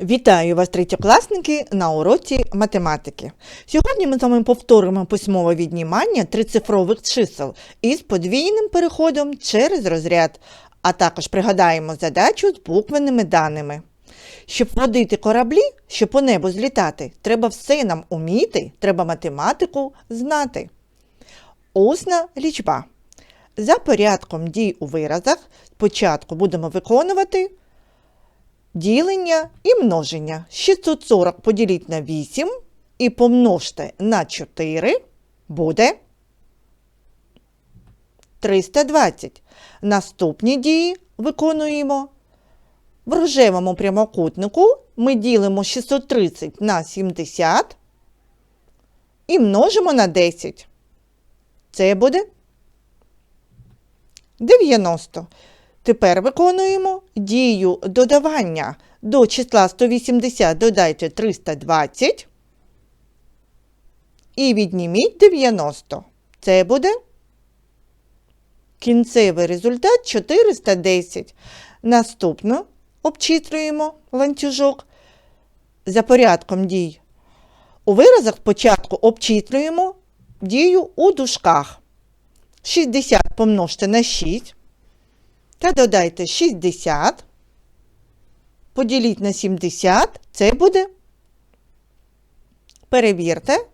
Вітаю вас, третьокласники, на уроці математики. Сьогодні ми з вами повторимо письмове віднімання трицифрових чисел із подвійним переходом через розряд, а також пригадаємо задачу з буквенними даними. Щоб водити кораблі, щоб по небу злітати, треба все нам уміти, треба математику знати. Усна лічба. За порядком дій у виразах спочатку будемо виконувати ділення і множення. 640 поділіть на 8 і помножте на 4 буде 320. Наступні дії виконуємо. В рожевому прямокутнику ми ділимо 630 на 70 і множимо на 10. Це буде 90. Тепер виконуємо дію додавання. До числа 180 додайте 320 і відніміть 90. Це буде кінцевий результат 410. Наступно обчислюємо ланцюжок за порядком дій. У виразах спочатку обчислюємо дію у дужках. 60 помножте на 6 та додайте 60, поділіть на 70, це буде. Перевірте.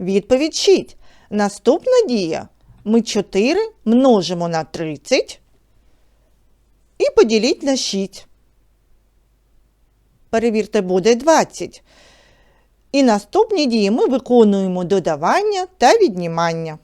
Відповідь 6. Наступна дія. Ми 4 множимо на 30 і поділіть на 6. Перевірте, буде 20. І наступні дії ми виконуємо додавання та віднімання.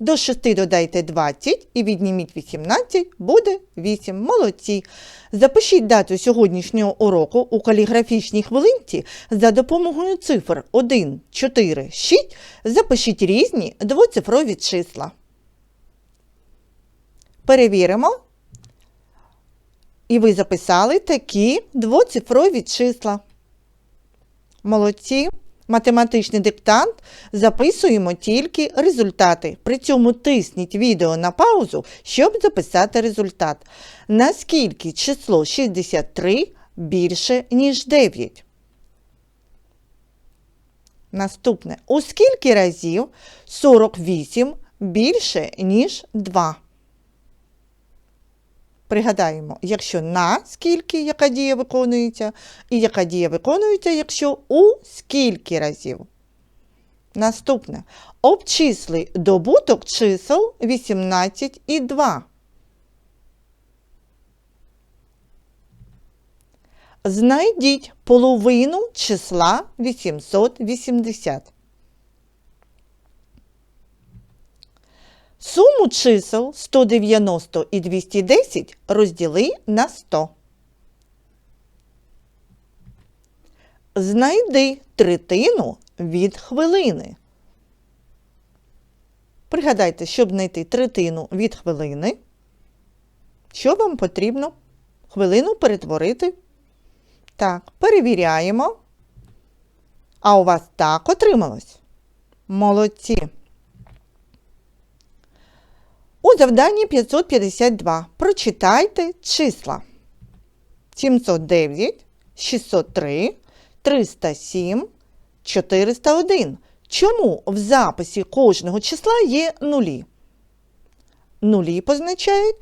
До 6 додайте 20 і відніміть 18, буде 8. Молодці. Запишіть дату сьогоднішнього уроку у каліграфічній хвилинці за допомогою цифр 1, 4, 6. Запишіть різні двоцифрові числа. Перевіримо. І ви записали такі двоцифрові числа. Молодці. Математичний диктант записуємо тільки результати. При цьому тисніть відео на паузу, щоб записати результат. Наскільки число 63 більше, ніж 9? Наступне. У скільки разів 48 більше, ніж 2? Пригадаємо, якщо на скільки яка дія виконується, і яка дія виконується, якщо у скільки разів. Наступне. Обчисли добуток чисел 18 і 2. Знайдіть половину числа 880. Суму чисел 190 і 210 розділи на 100. Знайди третину від хвилини. Пригадайте, щоб знайти третину від хвилини, що вам потрібно хвилину перетворити. Так, перевіряємо. А у вас так отрималось? Молодці. У завданні 552 прочитайте числа 709, 603, 307, 401. Чому в записі кожного числа є нулі? Нулі позначають,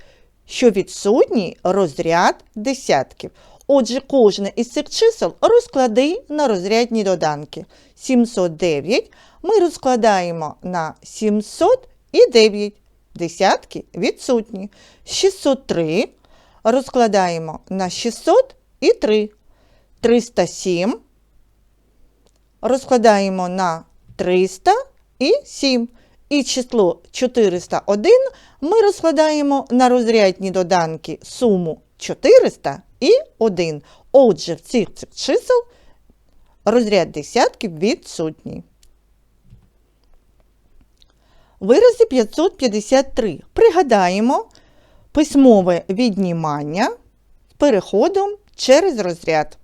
що відсутній розряд десятків. Отже, кожне із цих чисел розклади на розрядні доданки. 709 ми розкладаємо на 700 і 9. Десятки відсутні. 603 розкладаємо на 600 і 3. 307 розкладаємо на 300 і 7. І число 401 ми розкладаємо на розрядні доданки суму 400 і 1. Отже, в цих чисел розряд десятків відсутній. Вирази 553. Пригадаємо письмове віднімання з переходом через розряд.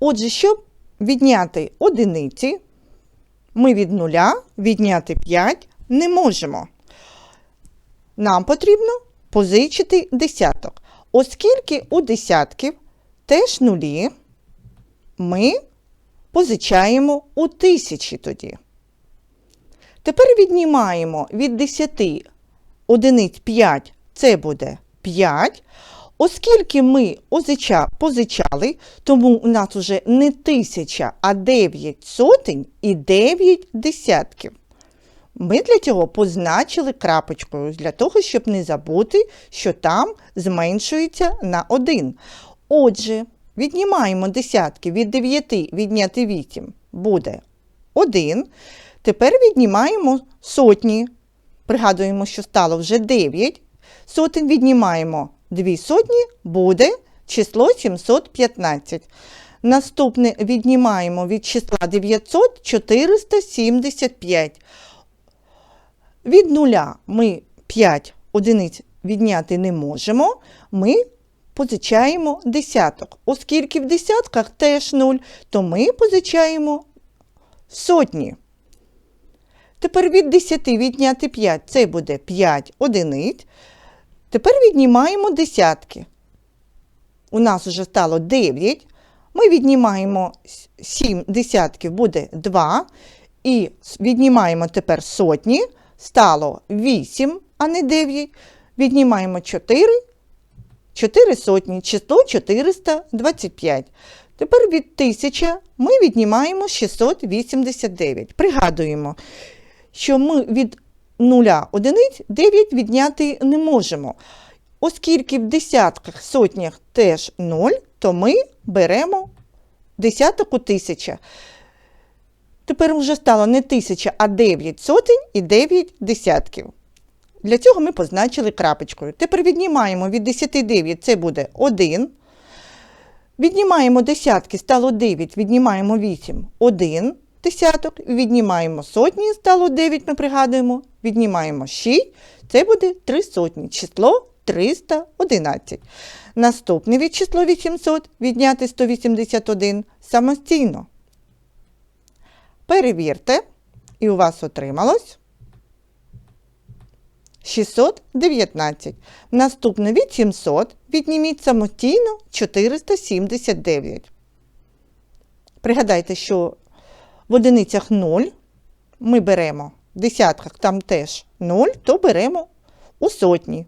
Отже, щоб відняти одиниці, ми від нуля відняти 5 не можемо. Нам потрібно позичити десяток. Оскільки у десятків теж нулі, ми позичаємо у тисячі тоді. Тепер віднімаємо від 10 одиниць 5, це буде 5. Оскільки ми озича, позичали, тому у нас вже не тисяча, а 9 сотень і 9 десятків. Ми для цього позначили крапочкою, для того, щоб не забути, що там зменшується на 1. Отже, віднімаємо десятки від 9 відняти 8 буде 1. Тепер віднімаємо сотні. Пригадуємо, що стало вже 9. Сотень віднімаємо 2 сотні, буде число 715. Наступне віднімаємо від числа 900 475. Від нуля ми 5 одиниць відняти не можемо. Ми позичаємо десяток. Оскільки в десятках теж 0, то ми позичаємо сотні. Тепер від 10 відняти 5 це буде 5 одиниць. Тепер віднімаємо десятки. У нас вже стало 9. Ми віднімаємо 7 десятків, буде 2. І віднімаємо тепер сотні. Стало 8, а не 9. Віднімаємо 4. 4 сотні, число 425. Тепер від 1000 ми віднімаємо 689. Пригадуємо, що ми від 0 одиниць 9 відняти не можемо. Оскільки в десятках, сотнях теж 0, то ми беремо десяток у 1000. Тепер вже стало не 1000, а 9 сотень і 9 десятків. Для цього ми позначили крапочкою. Тепер віднімаємо від 10 9, це буде 1. Віднімаємо десятки, стало 9, віднімаємо 8, 1 десяток, віднімаємо сотні, стало 9, ми пригадуємо, віднімаємо 6, це буде 3 сотні, число 311. Наступне від число 800 відняти 181 самостійно. Перевірте, і у вас отрималось 619. Наступне від 700 відніміть самостійно 479. Пригадайте, що в одиницях 0 ми беремо, в десятках там теж 0, то беремо у сотні.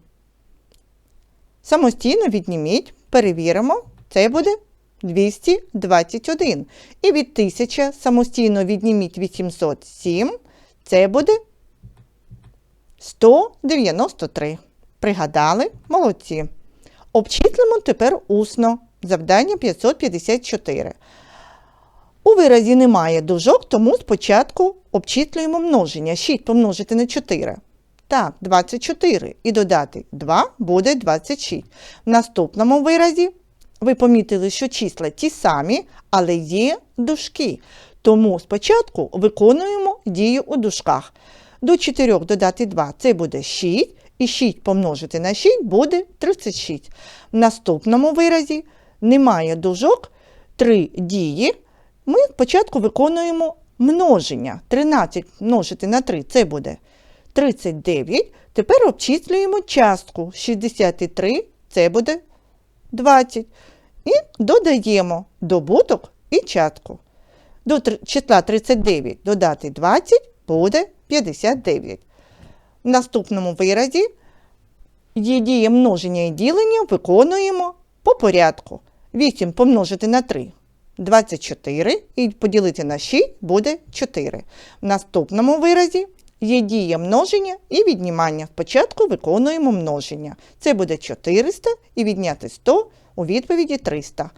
Самостійно відніміть, перевіримо, це буде 221. І від 1000 самостійно відніміть 807, це буде 193. Пригадали? Молодці. Обчислимо тепер усно. Завдання 554. У виразі немає дужок, тому спочатку обчислюємо множення. 6 помножити на 4. Так, 24. І додати 2 буде 26. В наступному виразі ви помітили, що числа ті самі, але є дужки. Тому спочатку виконуємо дію у дужках. До 4 додати 2 це буде 6. І 6 помножити на 6 буде 36. В наступному виразі немає дужок, 3 дії. Ми спочатку виконуємо множення. 13 множити на 3 це буде 39. Tепер обчислюємо частку 63, це буде 20. І додаємо добуток і частку. До числа 39 додати 20 буде 59. В наступному виразі є дія множення і ділення виконуємо по порядку. 8 помножити на 3 24 і поділити на 6 буде 4. В наступному виразі є дія множення і віднімання. Спочатку виконуємо множення. Це буде 400 і відняти 100 у відповіді 300.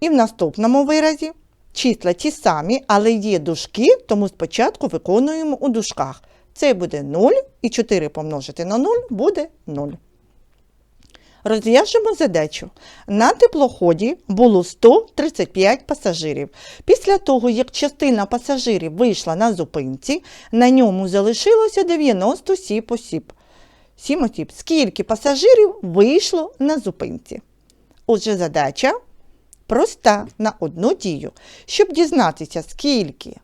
І в наступному виразі числа ті самі, але є дужки, тому спочатку виконуємо у дужках. Це буде 0 і 4 помножити на 0 буде 0. Розв'яжемо задачу. На теплоході було 135 пасажирів. Після того, як частина пасажирів вийшла на зупинці, на ньому залишилося 97 осіб. 7 осіб. Скільки пасажирів вийшло на зупинці? Отже, задача проста на одну дію. Щоб дізнатися, скільки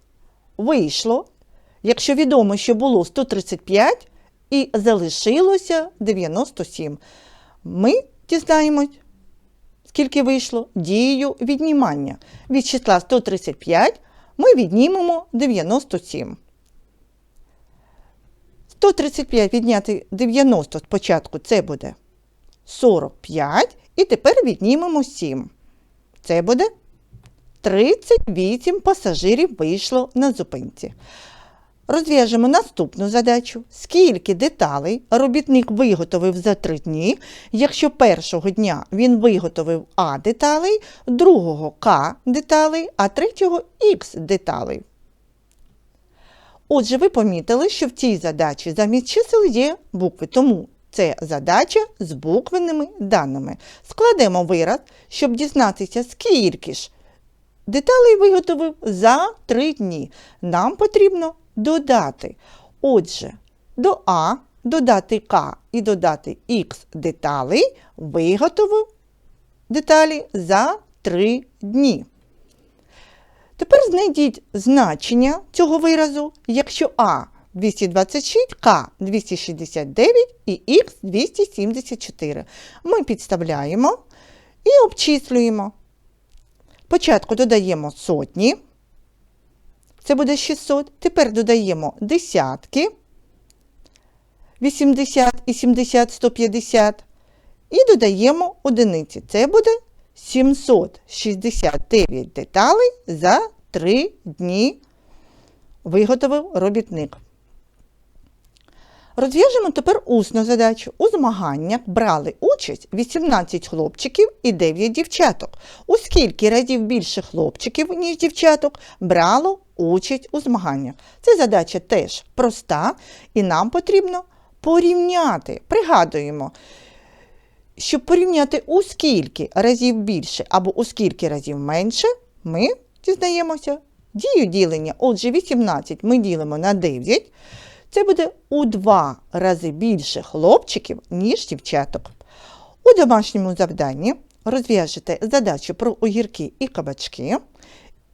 вийшло, якщо відомо, що було 135 і залишилося 97, ми дізнаємось, скільки вийшло дією віднімання. Від числа 135 ми віднімемо 97. 135 відняти 90 спочатку це буде 45. І тепер віднімемо 7. Це буде 38 пасажирів вийшло на зупинці. Розв'яжемо наступну задачу. Скільки деталей робітник виготовив за три дні, якщо першого дня він виготовив А деталей, другого К деталей, а третього Х деталей. Отже, ви помітили, що в цій задачі замість чисел є букви, тому це задача з буквенними даними. Складемо вираз, щоб дізнатися, скільки ж деталей виготовив за 3 дні. Нам потрібно додати. Отже, до А додати К і додати Х деталей виготовив деталі за 3 дні. Тепер знайдіть значення цього виразу, якщо А 226, К 269 і Х 274. Ми підставляємо і обчислюємо. Спочатку додаємо сотні, це буде 600. Тепер додаємо десятки, 80 і 70, 150. І додаємо одиниці. Це буде 769 деталей за 3 дні виготовив робітник. Розв'яжемо тепер усну задачу. У змаганнях брали участь 18 хлопчиків і 9 дівчаток. У скільки разів більше хлопчиків, ніж дівчаток, брало участь у змаганнях. Ця задача теж проста, і нам потрібно порівняти. Пригадуємо, щоб порівняти у скільки разів більше або у скільки разів менше, ми дізнаємося дію ділення. Отже, 18 ми ділимо на 9. Це буде у два рази більше хлопчиків, ніж дівчаток. У домашньому завданні розв'яжете задачу про огірки і кабачки